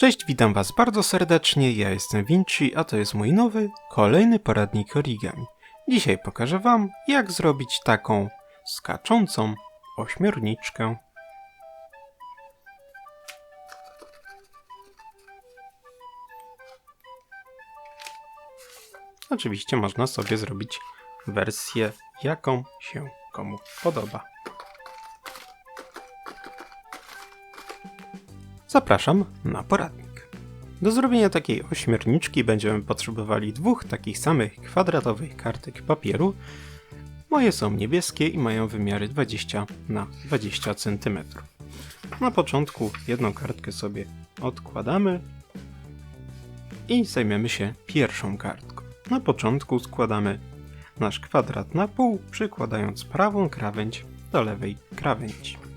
Cześć, witam Was bardzo serdecznie. Ja jestem Vinci, a to jest mój nowy, kolejny poradnik origami. Dzisiaj pokażę Wam, jak zrobić taką skaczącą ośmiorniczkę. Oczywiście można sobie zrobić wersję, jaką się komu podoba. Zapraszam na poradnik. Do zrobienia takiej ośmiorniczki będziemy potrzebowali dwóch takich samych kwadratowych kartek papieru. Moje są niebieskie i mają wymiary 20 na 20 cm. Na początku jedną kartkę sobie odkładamy i zajmiemy się pierwszą kartką. Na początku składamy nasz kwadrat na pół, przykładając prawą krawędź do lewej krawędzi.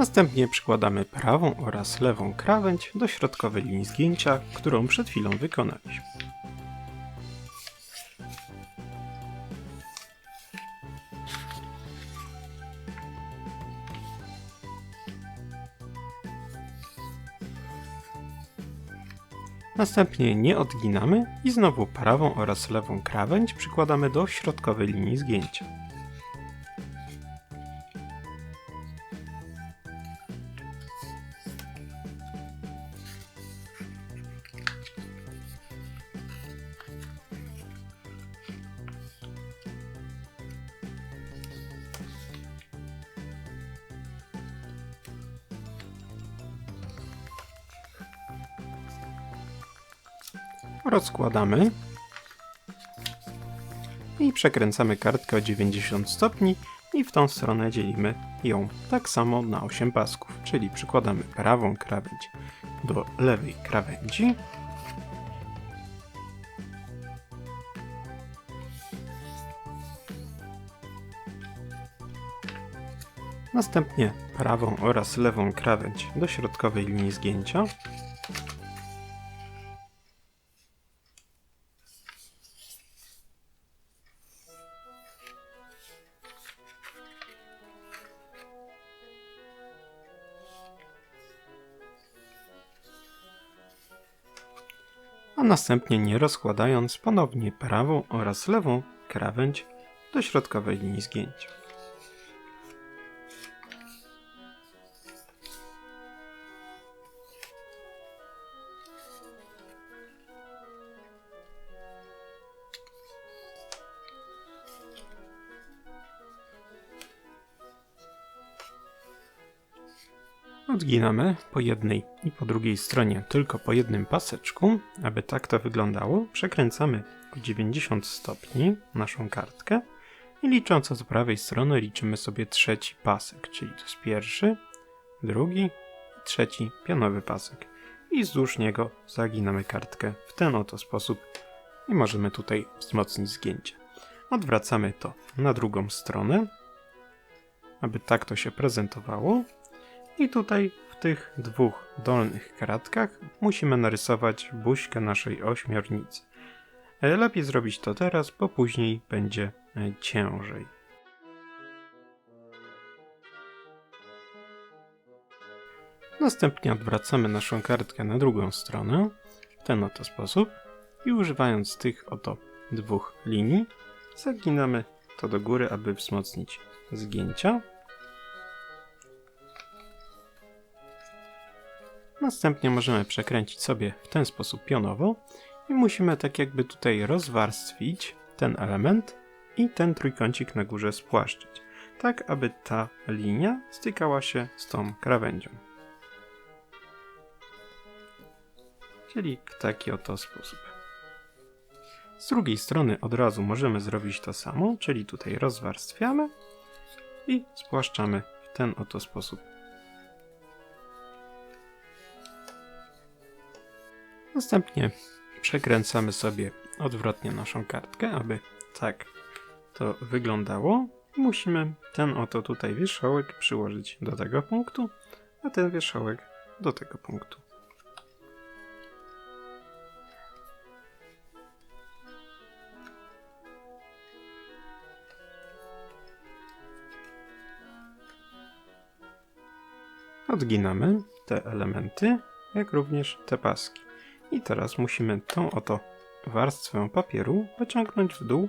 Następnie przykładamy prawą oraz lewą krawędź do środkowej linii zgięcia, którą przed chwilą wykonaliśmy. Następnie nie odginamy i znowu prawą oraz lewą krawędź przykładamy do środkowej linii zgięcia. Rozkładamy i przekręcamy kartkę o 90 stopni i w tą stronę dzielimy ją tak samo na 8 pasków, czyli przykładamy prawą krawędź do lewej krawędzi. Następnie prawą oraz lewą krawędź do środkowej linii zgięcia. A następnie nie rozkładając ponownie prawą oraz lewą krawędź do środkowej linii zgięcia. Odginamy po jednej i po drugiej stronie tylko po jednym paseczku, aby tak to wyglądało. Przekręcamy o 90 stopni naszą kartkę i licząc od prawej strony liczymy sobie trzeci pasek, czyli to jest pierwszy, drugi, trzeci pionowy pasek. I wzdłuż niego zaginamy kartkę w ten oto sposób i możemy tutaj wzmocnić zgięcie. Odwracamy to na drugą stronę, aby tak to się prezentowało. I tutaj w tych dwóch dolnych kratkach musimy narysować buźkę naszej ośmiornicy. E, lepiej zrobić to teraz, bo później będzie e, ciężej. Następnie odwracamy naszą kartkę na drugą stronę, w ten oto sposób i używając tych oto dwóch linii zaginamy to do góry, aby wzmocnić zgięcia. Następnie możemy przekręcić sobie w ten sposób pionowo i musimy tak jakby tutaj rozwarstwić ten element i ten trójkącik na górze spłaszczyć, tak aby ta linia stykała się z tą krawędzią. Czyli w taki oto sposób. Z drugiej strony od razu możemy zrobić to samo, czyli tutaj rozwarstwiamy i spłaszczamy w ten oto sposób Następnie przekręcamy sobie odwrotnie naszą kartkę, aby tak to wyglądało. Musimy ten oto tutaj wierzchołek przyłożyć do tego punktu, a ten wierzchołek do tego punktu. Odginamy te elementy, jak również te paski. I teraz musimy tą oto warstwę papieru wyciągnąć w dół,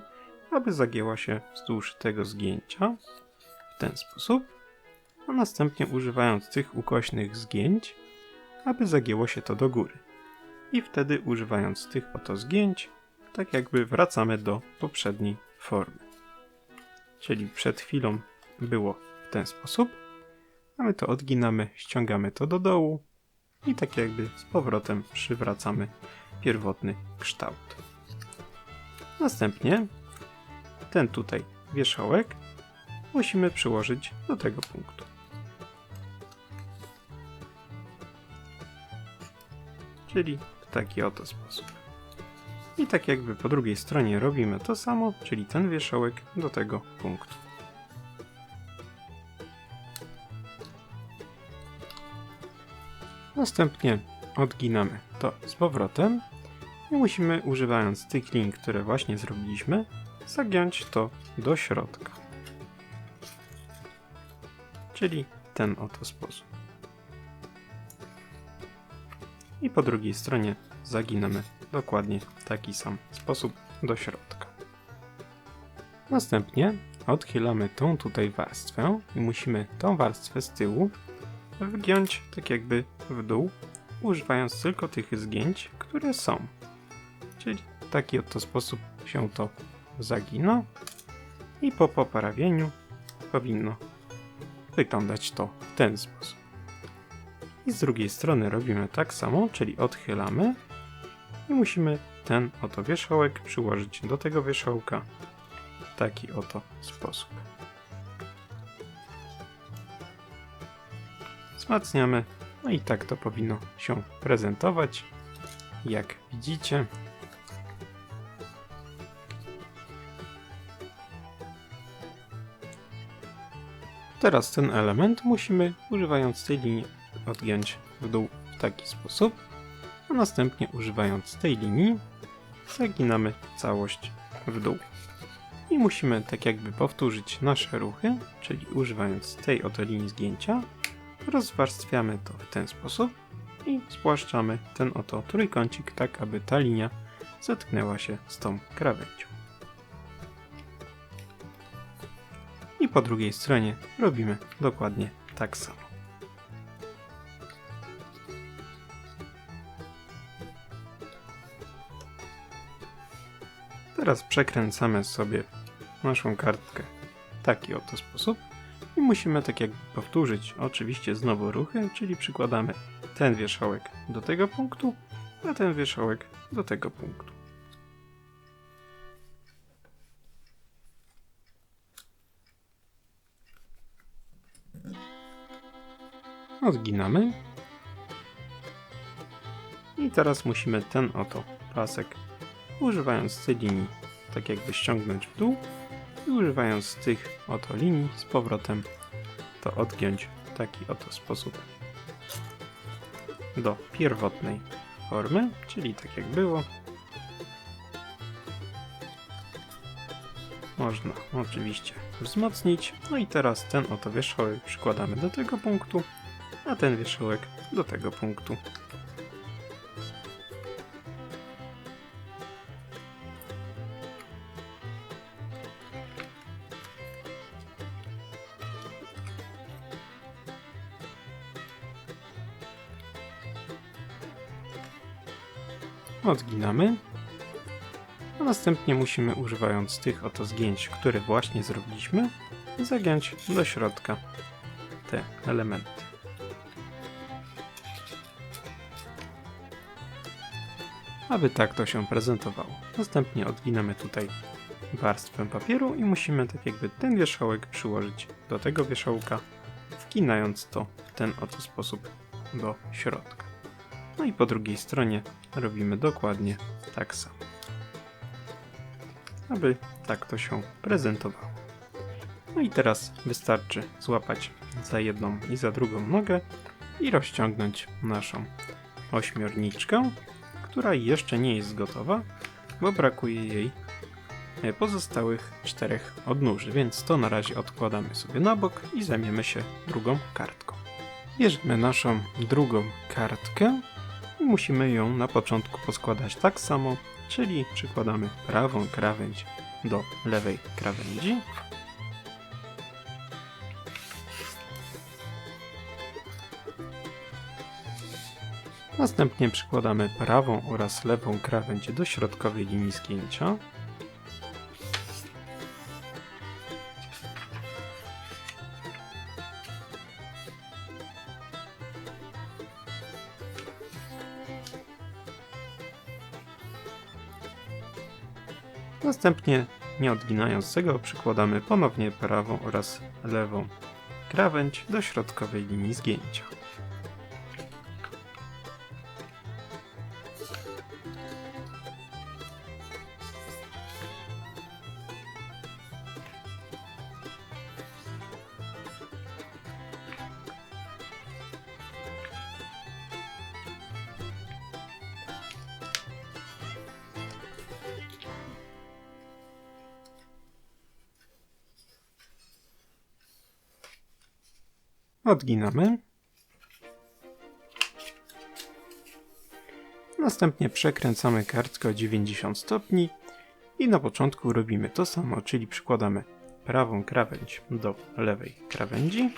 aby zagięła się wzdłuż tego zgięcia w ten sposób, a następnie używając tych ukośnych zgięć, aby zagięło się to do góry. I wtedy używając tych oto zgięć, tak jakby wracamy do poprzedniej formy. Czyli przed chwilą było w ten sposób, a my to odginamy, ściągamy to do dołu i tak jakby z powrotem przywracamy pierwotny kształt. Następnie ten tutaj wierzchołek musimy przyłożyć do tego punktu. Czyli w taki oto sposób. I tak jakby po drugiej stronie robimy to samo, czyli ten wierzchołek do tego punktu. Następnie odginamy to z powrotem i musimy używając tych lin, które właśnie zrobiliśmy, zagiąć to do środka. Czyli ten oto sposób. I po drugiej stronie zaginamy dokładnie w taki sam sposób do środka. Następnie odchylamy tą tutaj warstwę i musimy tą warstwę z tyłu wgiąć tak jakby w dół, używając tylko tych zgięć, które są. Czyli w taki oto sposób się to zagina i po poprawieniu powinno wyglądać to w ten sposób. I z drugiej strony robimy tak samo, czyli odchylamy i musimy ten oto wierzchołek przyłożyć do tego wierzchołka w taki oto sposób. Wzmacniamy, no i tak to powinno się prezentować. Jak widzicie, Teraz ten element musimy, używając tej linii, odgiąć w dół w taki sposób, a następnie używając tej linii zaginamy całość w dół. I musimy tak jakby powtórzyć nasze ruchy, czyli używając tej oto linii zgięcia, rozwarstwiamy to w ten sposób i spłaszczamy ten oto trójkącik tak, aby ta linia zetknęła się z tą krawędzią. I po drugiej stronie robimy dokładnie tak samo. Teraz przekręcamy sobie naszą kartkę w taki oto sposób i musimy tak jakby powtórzyć oczywiście znowu ruchy, czyli przykładamy ten wierzchołek do tego punktu, a ten wierzchołek do tego punktu. Odginamy. I teraz musimy ten oto pasek, używając tej linii, tak jakby ściągnąć w dół i używając tych oto linii z powrotem to odgiąć w taki oto sposób do pierwotnej formy, czyli tak jak było. Można oczywiście wzmocnić. No i teraz ten oto wierzchołek przykładamy do tego punktu, a ten wierzchołek do tego punktu. Odginamy. A następnie musimy używając tych oto zgięć, które właśnie zrobiliśmy, zagiąć do środka te elementy. Aby tak to się prezentowało. Następnie odginamy tutaj warstwę papieru i musimy tak jakby ten wierzchołek przyłożyć do tego wierzchołka, wginając to w ten oto sposób do środka. No i po drugiej stronie robimy dokładnie tak samo. Aby tak to się prezentowało. No i teraz wystarczy złapać za jedną i za drugą nogę i rozciągnąć naszą ośmiorniczkę, która jeszcze nie jest gotowa, bo brakuje jej pozostałych czterech odnóży, więc to na razie odkładamy sobie na bok i zajmiemy się drugą kartką. Bierzemy naszą drugą kartkę musimy ją na początku poskładać tak samo, czyli przykładamy prawą krawędź do lewej krawędzi. Następnie przykładamy prawą oraz lewą krawędź do środkowej linii zgięcia. Następnie, nie odginając tego, przykładamy ponownie prawą oraz lewą krawędź do środkowej linii zgięcia. Odginamy. Następnie przekręcamy kartkę o 90 stopni i na początku robimy to samo, czyli przykładamy prawą krawędź do lewej krawędzi.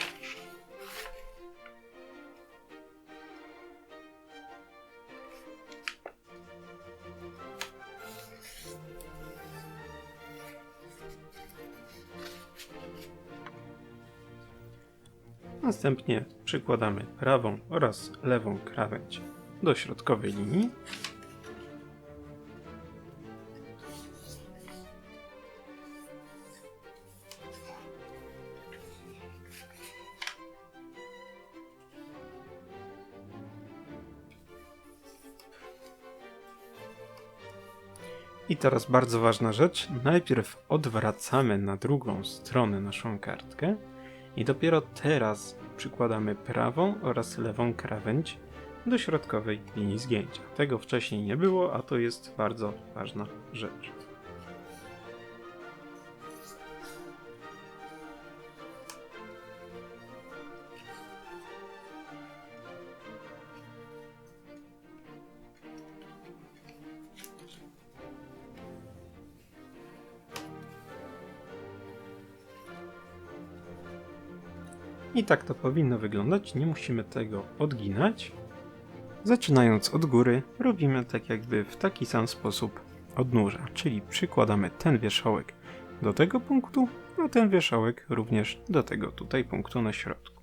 Następnie przykładamy prawą oraz lewą krawędź do środkowej linii. I teraz bardzo ważna rzecz. Najpierw odwracamy na drugą stronę naszą kartkę i dopiero teraz przykładamy prawą oraz lewą krawędź do środkowej linii zgięcia. Tego wcześniej nie było, a to jest bardzo ważna rzecz. I tak to powinno wyglądać, nie musimy tego odginać. Zaczynając od góry, robimy tak jakby w taki sam sposób odnóża, czyli przykładamy ten wierzchołek do tego punktu, a ten wierzchołek również do tego tutaj punktu na środku.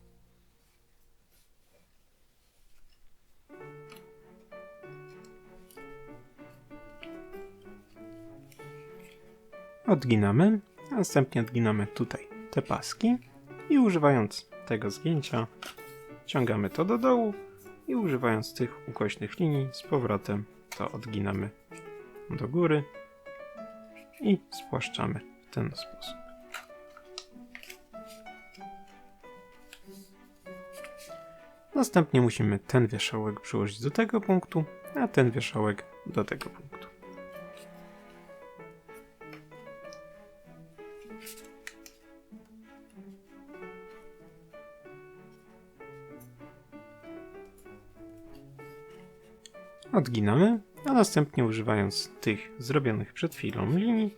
Odginamy, a następnie odginamy tutaj te paski i używając tego zgięcia ciągamy to do dołu i używając tych ukośnych linii z powrotem to odginamy do góry i spłaszczamy w ten sposób. Następnie musimy ten wierzchołek przyłożyć do tego punktu, a ten wierzchołek do tego punktu. Odginamy, a następnie używając tych zrobionych przed chwilą linii,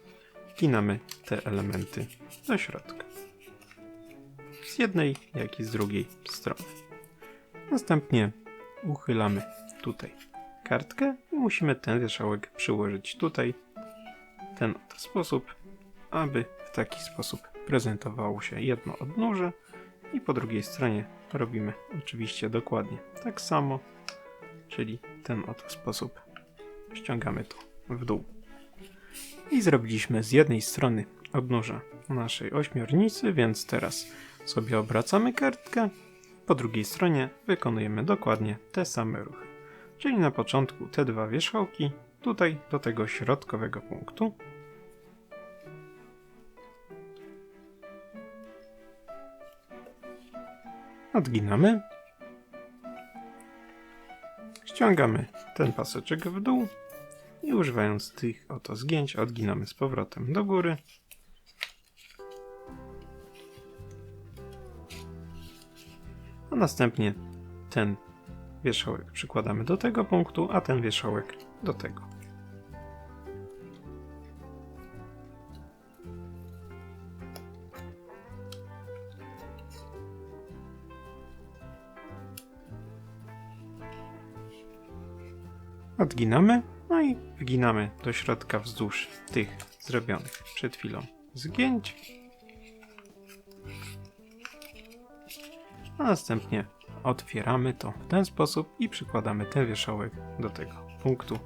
wpinamy te elementy do środka. Z jednej, jak i z drugiej strony. Następnie uchylamy tutaj kartkę i musimy ten wierzchołek przyłożyć tutaj, ten oto sposób, aby w taki sposób prezentowało się jedno odnóże i po drugiej stronie robimy oczywiście dokładnie tak samo czyli ten oto sposób. Ściągamy to w dół. I zrobiliśmy z jednej strony odnóża naszej ośmiornicy, więc teraz sobie obracamy kartkę. Po drugiej stronie wykonujemy dokładnie te same ruchy. Czyli na początku te dwa wierzchołki, tutaj do tego środkowego punktu. Odginamy Ściągamy ten paseczek w dół i używając tych oto zgięć odginamy z powrotem do góry. A następnie ten wierzchołek przykładamy do tego punktu, a ten wierzchołek do tego. Odginamy, no i wginamy do środka wzdłuż tych zrobionych przed chwilą zgięć. A następnie otwieramy to w ten sposób i przykładamy ten wierzchołek do tego punktu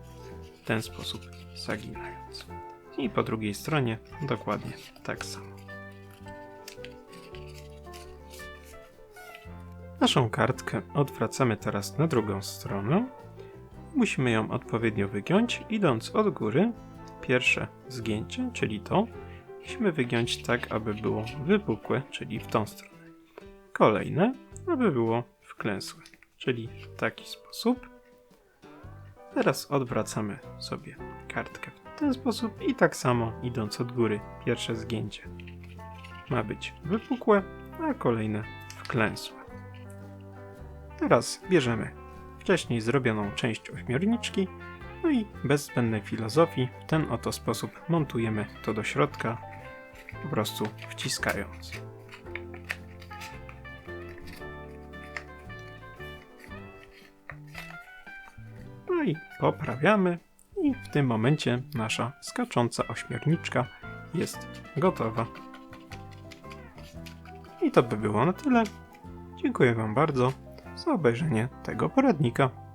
w ten sposób zaginając. I po drugiej stronie dokładnie tak samo. Naszą kartkę odwracamy teraz na drugą stronę. Musimy ją odpowiednio wygiąć, idąc od góry. Pierwsze zgięcie, czyli to, musimy wygiąć tak, aby było wypukłe, czyli w tą stronę. Kolejne, aby było wklęsłe, czyli w taki sposób. Teraz odwracamy sobie kartkę w ten sposób i tak samo idąc od góry. Pierwsze zgięcie ma być wypukłe, a kolejne wklęsłe. Teraz bierzemy wcześniej zrobioną część ośmiorniczki, no i bez zbędnej filozofii w ten oto sposób montujemy to do środka, po prostu wciskając. No i poprawiamy i w tym momencie nasza skacząca ośmiorniczka jest gotowa. I to by było na tyle. Dziękuję Wam bardzo za obejrzenie tego poradnika.